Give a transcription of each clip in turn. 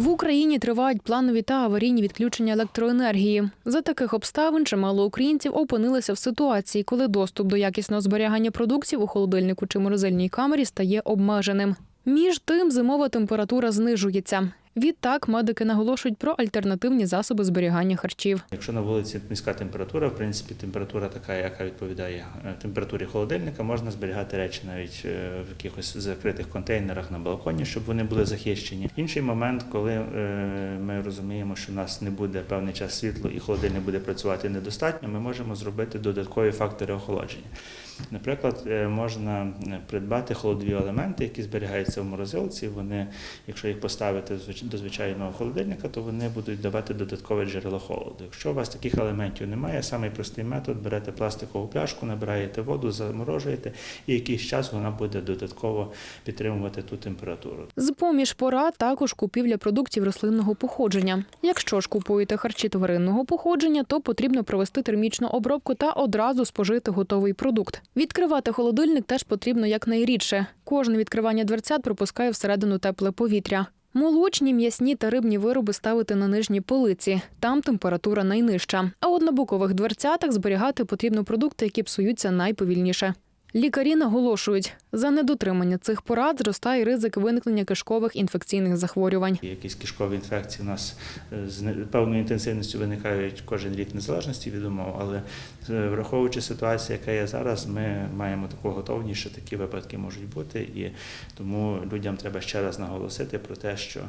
В Україні тривають планові та аварійні відключення електроенергії. За таких обставин чимало українців опинилися в ситуації, коли доступ до якісного зберігання продуктів у холодильнику чи морозильній камері стає обмеженим. Між тим зимова температура знижується. Відтак медики наголошують про альтернативні засоби зберігання харчів. Якщо на вулиці низька температура, в принципі, температура така, яка відповідає е, температурі холодильника, можна зберігати речі навіть е, в якихось закритих контейнерах на балконі, щоб вони були захищені. Інший момент, коли е, ми розуміємо, що в нас не буде певний час світло і холодильник буде працювати недостатньо, ми можемо зробити додаткові фактори охолодження. Наприклад, можна придбати холодові елементи, які зберігаються в морозилці. Вони, якщо їх поставити звич- до звичайного холодильника, то вони будуть давати додаткове джерело холоду. Якщо у вас таких елементів немає, самий простий метод берете пластикову пляшку, набираєте воду, заморожуєте, і якийсь час вона буде додатково підтримувати ту температуру. З поміж порад також купівля продуктів рослинного походження. Якщо ж купуєте харчі тваринного походження, то потрібно провести термічну обробку та одразу спожити готовий продукт. Відкривати холодильник теж потрібно якнайрідше. Кожне відкривання дверцят пропускає всередину тепле повітря. Молочні, м'ясні та рибні вироби ставити на нижні полиці. Там температура найнижча. А от на бокових дверцятах зберігати потрібно продукти, які псуються найповільніше. Лікарі наголошують, за недотримання цих порад зростає ризик виникнення кишкових інфекційних захворювань. Якісь кишкові інфекції у нас е, з певною інтенсивністю виникають кожен рік незалежності від умов, але е, враховуючи ситуацію, яка є зараз, ми маємо таку готовність, що такі випадки можуть бути, і тому людям треба ще раз наголосити про те, що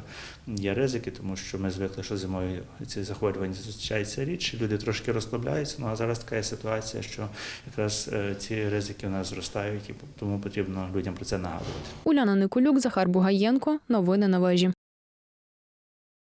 є ризики, тому що ми звикли, що зимою ці захворювання зустрічаються рідше, люди трошки розслабляються. Ну а зараз така є ситуація, що якраз е, ці ризики у нас зростають, і тому потрібно людям про це нагадувати. Уляна Николюк, Захар Бугаєнко. Новини на вежі.